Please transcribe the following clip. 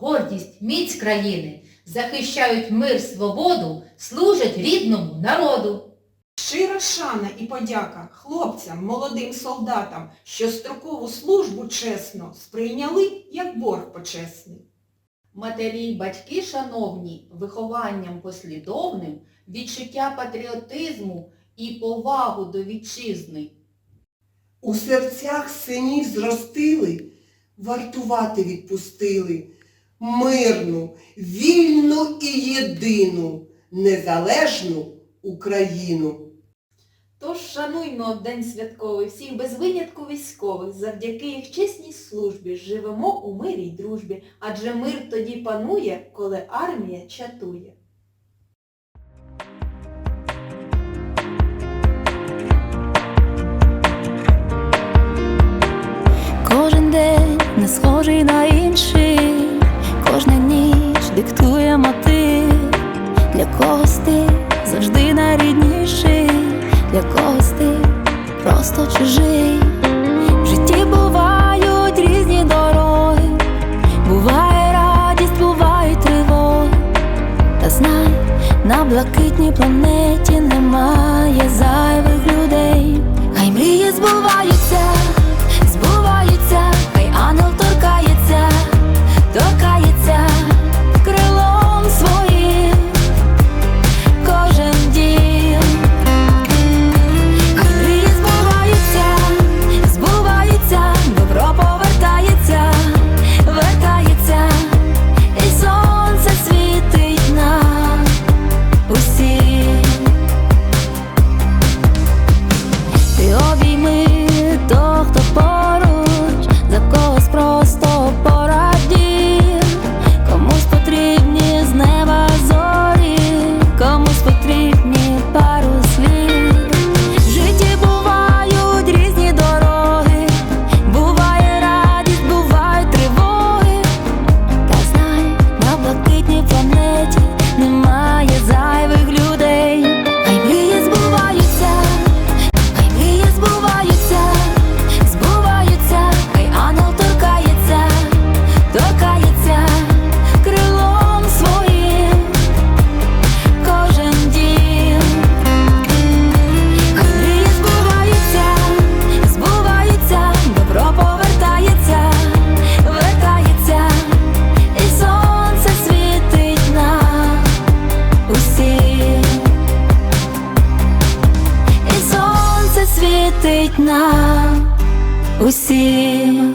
гордість, міць країни, захищають мир, свободу, служать рідному народу. Щира шана і подяка хлопцям, молодим солдатам, що строкову службу чесно сприйняли як борг почесний. Матері й батьки, шановні, вихованням послідовним, відчуття патріотизму і повагу до вітчизни. У серцях синів зростили, вартувати відпустили мирну, вільну і єдину, незалежну Україну. Тож шануймо день святковий всіх без винятку військових, завдяки їх чесній службі живемо у мирі й дружбі, адже мир тоді панує, коли армія чатує. Схожий на інший, кожна ніч диктує мотив. Для когось ти завжди найрідніший, для когось ти просто чужий. В житті бувають різні дороги, буває радість, бувають тривоги. Та знай, на блакитній планеті немає зайвих світить нам усім.